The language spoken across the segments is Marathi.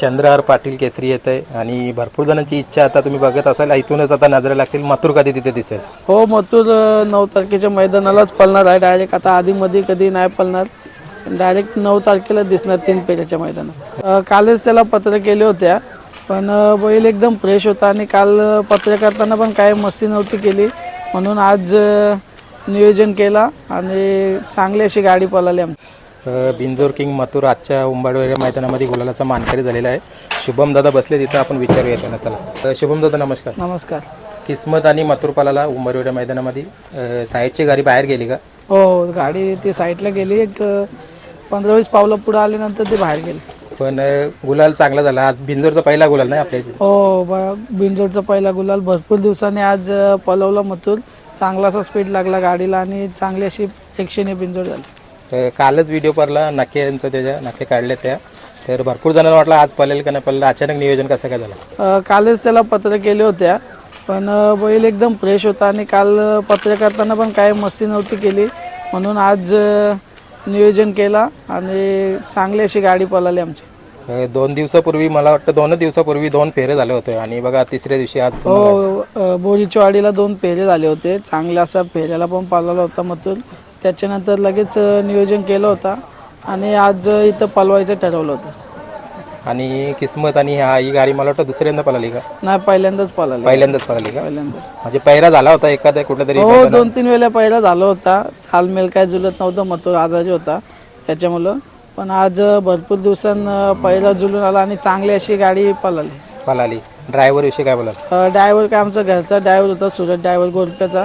चंद्रहार पाटील केसरी येत आहे आणि भरपूर जणांची इच्छा आता तुम्ही बघत असाल इथूनच आता नजरे लागतील. मथुर कधी तिथे दिसेल? हो मथुर नऊ तारखेच्या मैदानालाच पळणार आहे डायरेक्ट आता आधीमध्ये कधी नाही पळणार. डायरेक्ट नऊ तारखेला दिसणार तीन पेऱ्याच्या मैदानात. कालच त्याला पत्र केले होत्या पण बैल एकदम फ्रेश होता आणि काल पत्र करताना पण काय मस्ती नव्हती केली. म्हणून आज नियोजन केला आणि चांगली अशी गाडी पळाली आमची. बिंजोर किंग मथुर आजच्या उंबाडवेऱ्या मैदानामध्ये गुलालाचा मानकरी झालेला आहे. शुभम दादा बसले तिथं आपण विचारूया त्यांना चला. अ, शुभम दादा नमस्कार. नमस्कार. किस्मत आणि मथुरपालाला उंबरवेड्या मैदानामध्ये साईडची गाडी बाहेर गेली का? हो गाडी ती साईडला गेली. एक पंधरा वीस पावलं पुढे आल्यानंतर ती बाहेर गेली. पण गुलाल चांगला झाला. आज बिंजोरचा पहिला गुलाल नाही आपल्या इथे. हो ब- बिनजोडचा पहिला गुलाल भरपूर दिवसांनी आज पलवला मथुर. चांगला असा स्पीड लागला गाडीला आणि चांगली अशी एकशेने बिनजोड झाली. कालच व्हिडिओ पडला नक्की यांचं त्याच्या नक्की काढले त्या. तर भरपूर जणांना वाटलं आज पळेल का नाही पडलं अचानक नियोजन कसं काय झालं? अ, कालच त्याला पत्र केले होत्या पण अ, बैल एकदम फ्रेश होता आणि काल अ, पत्र करताना पण काय मस्ती नव्हती केली. म्हणून आज अ, नियोजन केला आणि चांगली अशी गाडी पळाली आमची. अ, दोन दिवसापूर्वी मला वाटतं दोनच दिवसापूर्वी दोन फेरे झाले होते आणि बघा तिसऱ्या दिवशी आज पुन्हा हो अ, बोरीच्या वाडीला दोन फेरे झाले होते. चांगल्या असा फेऱ्याला पण पाळला होता मथुर. त्याच्यानंतर लगेच नियोजन केलं होता आणि आज इथं पलवायचं ठरवलं होतं. आणि किस्मत आणि हा ही गाडी मला वाटतं दुसऱ्यांदा पळाली का? नाही पहिल्यांदाच पळाले. पहिल्यांदाच पळाली का? पहिल्यांदाच. म्हणजे पैरा झाला होता एखादा कुठं तरी हो दोन तीन वेळेला पहिला झाला होता. तालमेल काय जुलत नव्हतं मथुर आजारी होता. त्याच्यामुळं. पण आज भरपूर दिवसांना पहिला जुलून आला आणि चांगली अशी गाडी पळाली. पळाली. ड्रायव्हर विषयी काय बोलाल? ड्रायव्हर काय आमचा घरचा ड्रायव्हर होता सुरत ड्रायव्हर गोरप्याचा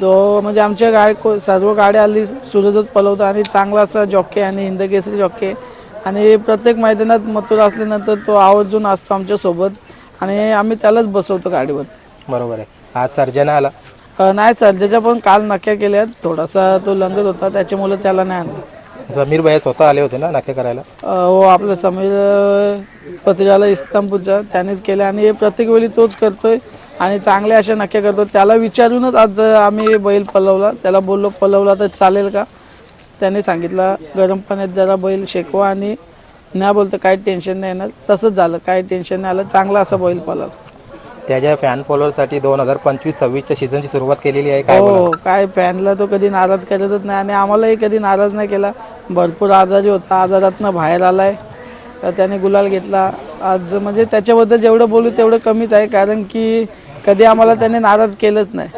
तो म्हणजे आमच्या गाडी को- सर्व गाड्या आली सुरतच पलवता आणि चांगला असा जॉके आणि हिंदकेसरी जॉके. आणि प्रत्येक मैदानात मथुर असल्यानंतर तो आवर्जून असतो आमच्यासोबत आणि आम्ही त्यालाच बसवतो गाडीवर बरोबर आहे. आज सर्जना आला. अ, नाही सर्जाच्या पण काल नक्या केल्या. थोडासा तो लंगत होता. त्याच्यामुळे त्याला नाही आणलं. समीर भाई स्वतः आले होते ना नाके करायला? अ, हो आपलं समीर अ, पत्रिकाला इस्लामपूरचा त्यानेच केलं. आणि हे प्रत्येक वेळी तोच करतोय. आणि चांगल्या अशा नक्या करतो. त्याला विचारूनच आज आम्ही बैल पलवला त्याला बोललो पलवला तर चालेल का? त्याने सांगितलं गरम पाण्यात जरा बैल शेकवा आणि नाही बोलतं काही टेन्शन नाही येणार. तसंच झालं. काही टेन्शन नाही आलं. चांगला असा बैल पळाला त्याच्या फॅन फॉलोअरसाठी दोन हजार पंचवीस सव्वीसच्या सीझनची सुरुवात केलेली आहे. काय बोलाल? हो काय फॅनला तो कधी नाराज करतच नाही. आणि आम्हालाही कधी नाराज नाही केला. भरपूर आजारी होता. आजारातनं बाहेर आलाय. तर त्याने गुलाल घेतला. आज म्हणजे त्याच्याबद्दल जेवढं बोलू तेवढं कमीच आहे. कारण की कधी आम्हाला त्याने नाराज केलंच नाही.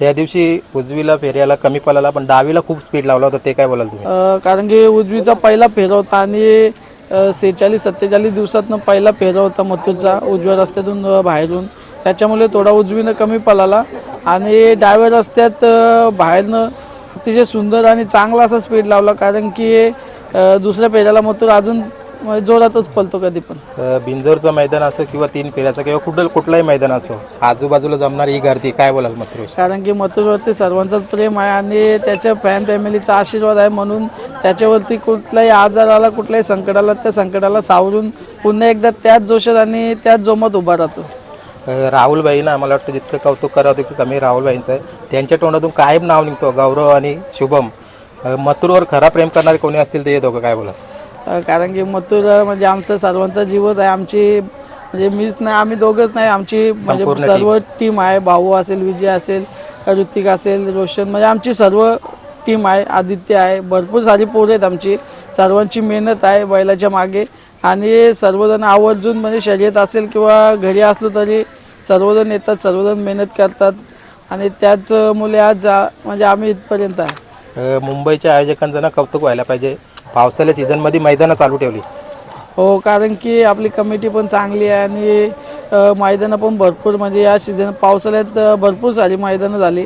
त्या दिवशी उजवीला फेऱ्याला कमी पळाला पण डावीला खूप स्पीड लावला होता ते काय बोलाल तुम्ही? अं, कारण की उजवीचा पहिला फेरा होता आणि सेहेचाळीस सत्तेचाळीस दिवसातनं पहिला फेरा होता मथुरचा उजव्या रस्त्यातून अं, बाहेरून. त्याच्यामुळे थोडा उजवीनं कमी पळाला आणि डाव्या रस्त्यात अं, बाहेरनं अतिशय सुंदर आणि चांगला असा स्पीड लावला कारण की अं, दुसऱ्या फेऱ्याला मथुर अजून म्हणजे जोरातच पळतो कधी पण. अ, बिंजोरचं मैदान असो किंवा तीन फेऱ्याचं किंवा कुठं कुठलंही मैदान असो आजूबाजूला जमणारी ही गर्दी काय बोलाल मथुर कारण की मथुरवरती सर्वांचाच प्रेम आहे आणि त्याच्या फॅन फॅमिलीचा आशीर्वाद आहे म्हणून त्याच्यावरती कुठलाही आजार आला कुठलाही संकट आला त्या संकटाला सावरून पुन्हा एकदा त्याच जोशात आणि त्याच जोमात उभा राहतो. अ, राहुलबाई ना मला वाटतं जितकं कौतुक करावं तितकं कमी राहुलबाईंचं आहे. त्यांच्या तोंडातून कायम नाव निघतो गौरव आणि शुभम. अ, मथुरवर खरा प्रेम करणारे कोणी असतील ते दोघं काय बोला कारण की मथुर म्हणजे आमचा सर्वांचा जीवच आहे. आमची म्हणजे मीच नाही आम्ही दोघंच नाही. आमची म्हणजे सर्व टीम आहे. भाऊ असेल विजय असेल ऋतिक असेल रोशन म्हणजे आमची सर्व टीम आहे. आदित्य आहे. भरपूर सारी पोरं आहेत आमची. सर्वांची मेहनत आहे बैलाच्या मागे. आणि सर्वजण आवर्जून म्हणजे शर्यत असेल किंवा घरी असलो तरी सर्वजण येतात सर्वजण मेहनत करतात. आणि त्याच मुले आज आ- म्हणजे आम्ही इथपर्यंत आहे. मुंबईच्या आयोजकांचं ना कौतुक व्हायला पाहिजे. पावसाळ्या सीझनमध्ये मैदानं चालू ठेवली. हो कारण की आपली कमिटी पण चांगली आहे आणि मैदानं पण भरपूर म्हणजे या सीझन पावसाळ्यात भरपूर सारी मैदानं झाली.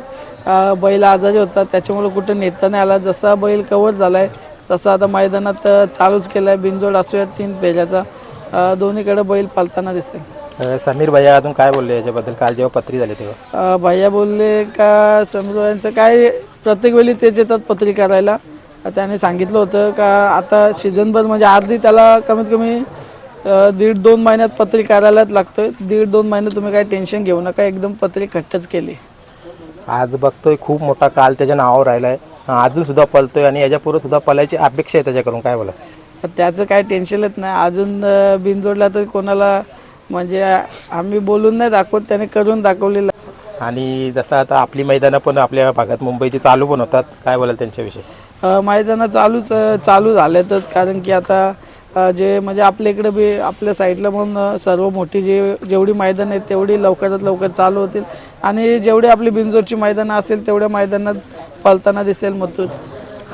बैल आजारी होता त्याच्यामुळे कुठं नेता नाही आला. जसा बैल कवर झालाय तसा आता मैदानात चालूच केलाय. बिनजोड असूया तीन पेजाचा दोन्हीकडे बैल पालताना दिसते समीर भैया अजून काय बोलले? याच्याबद्दल काल जेव्हा पत्री झाली तेव्हा. भैया बोलले का समजू यांचं काय प्रत्येक वेळी तेच येतात पत्री करायला. त्याने सांगितलं होतं का आता सीझनभर म्हणजे अर्धी त्याला कमीत कमी दीड दोन महिन्यात पत्री करायलाच लागतोय. दीड दोन महिने तुम्ही काय टेन्शन घेऊ नका. एकदम पत्री खट्टच केली. आज बघतोय खूप मोठा काल त्याच्या नावावर राहिलाय. अजून सुद्धा पळतोय आणि याच्यापुढे सुद्धा पळायची अपेक्षा आहे त्याच्याकडून. काय बोला त्याचं काही टेन्शनच नाही. अजून बिनजोडला तर कोणाला म्हणजे आम्ही बोलून नाही दाखवत. त्याने करून दाखवलेलं. आहे. आणि जसं आता आपली मैदानं पण आपल्या भागात मुंबईची चालू पण होतात. काय बोलाल त्यांच्याविषयी? मैदानं चालूच चालू झालेतच कारण की आता जे म्हणजे आपल्या इकडे बी आपल्या साईडला पण अ, सर्व मोठी जे जेवढी मैदानं आहेत तेवढी लवकरात लवकर चालू होतील. आणि जेवढी आपली बिनजोडची मैदानं असेल तेवढ्या मैदानात पळताना दिसेल मथुर.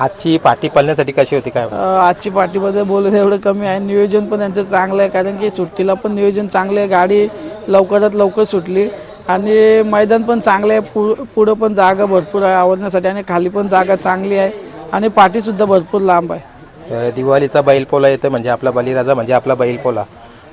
आजची पाठी पळण्यासाठी कशी होती काय? आजची पार्टीबद्दल बोलून एवढं कमी आहे. नियोजन पण त्यांचं चांगलं आहे कारण की सुट्टीला पण नियोजन चांगलं आहे. गाडी लवकरात लवकर सुटली. आणि मैदान पण चांगलं आहे. पु पुढं पण जागा भरपूर आहे आवडण्यासाठी आणि खाली पण जागा चांगली आहे. आणि पाठीसुद्धा भरपूर लांब आहे. दिवाळीचा बैलपोला येतं म्हणजे आपला बलिराजा म्हणजे आपला बैलपोला.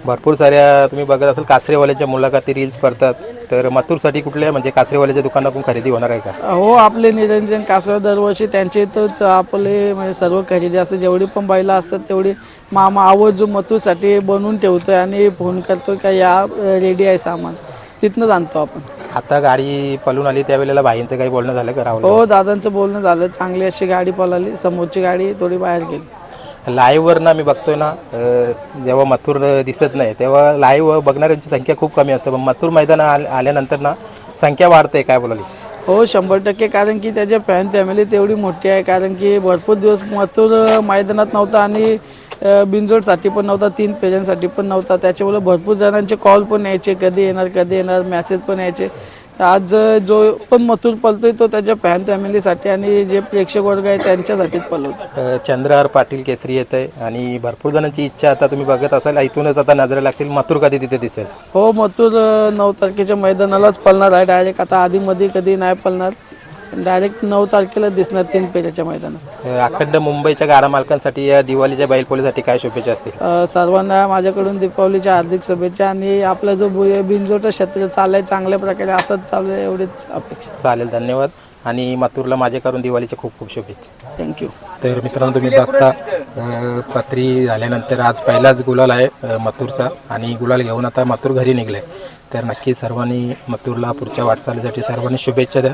भरपूर साऱ्या तुम्ही बघत असाल कासरेवाल्याच्या मुलाखती रील्स करतात तर मथुरसाठी कुठल्या म्हणजे कासरेवाल्याच्या दुकानातून खरेदी होणार आहे का? हो आपले निरंजन कासव दरवर्षी त्यांच्या इथंच आपले म्हणजे सर्व खरेदी असते. जेवढी पण बैला असतात तेवढी मामा आवड जो मथुरसाठी बनवून ठेवतोय आणि फोन करतोय का या रेडी आहे सामान. तिथनंच आणतो आपण. आता गाडी पळून आली त्यावेळेला भाईंचं काही बोलणं झालं का राहुल हो दादांचं बोलणं झालं. चांगली अशी गाडी पळाली. समोरची गाडी थोडी बाहेर गेली. लाईव्हवर ना मी बघतोय ना अ, जेव्हा मथुर दिसत नाही तेव्हा लाईव्ह बघणाऱ्यांची संख्या खूप कमी असते. पण मथुर मैदान आल- आल्यानंतर ना संख्या वाढते काय बोलाली? हो शंभर टक्के. कारण की त्याच्या फॅन फॅमिली तेवढी मोठी आहे. कारण की भरपूर दिवस मथुर मैदानात नव्हता आणि बिनजोडसाठी पण नव्हता तीन पेजांसाठी पण नव्हता. त्याच्यामुळे भरपूर जणांचे कॉल पण यायचे कधी येणार कधी येणार मेसेज पण यायचे. आज जो पण मथुर पळतोय तो त्याच्या फॅन फॅमिलीसाठी आणि जे प्रेक्षक वर्ग आहे त्यांच्यासाठीच पळवतो अ, चंद्रहार पाटील केसरी येत आहे आणि भरपूर जणांची इच्छा आता तुम्ही बघत असाल इथूनच आता नजर लागतील मथुर कधी तिथे दिसेल? हो मथुर नऊ तारखेच्या मैदानालाच पळणार आहे डायरेक्ट आता आधीमध्ये कधी नाही पळणार डायरेक्ट नऊ तारखेला दिसणार तीन पेजाच्या मैदानात. अखंड मुंबईच्या गाडा मालकांसाठी या दिवाळीच्या बैलपोळीसाठी काय शुभेच्छा असतील? अ, सर्वांना माझ्याकडून दीपावलीच्या हार्दिक शुभेच्छा आणि आपला जो बु- बिनजोट क्षेत्र चाललंय चांगल्या प्रकारे असंच चालू आहे एवढीच अपेक्षा. चालेल धन्यवाद. आणि मथुरला माझ्याकडून दिवाळीच्या खूप खूप शुभेच्छा. थँक्यू तर मित्रांनो तुम्ही बघता अ, पत्री झाल्यानंतर आज पहिलाच गुलाल आहे अ, मथुरचा. आणि गुलाल घेऊन आता मथुर घरी निघले तर नक्की सर्वांनी मथुरला पुढच्या वाटचालीसाठी सर्वांनी शुभेच्छा द्या.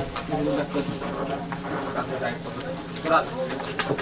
なので、私は、カープタイプのトラックを見せることができます。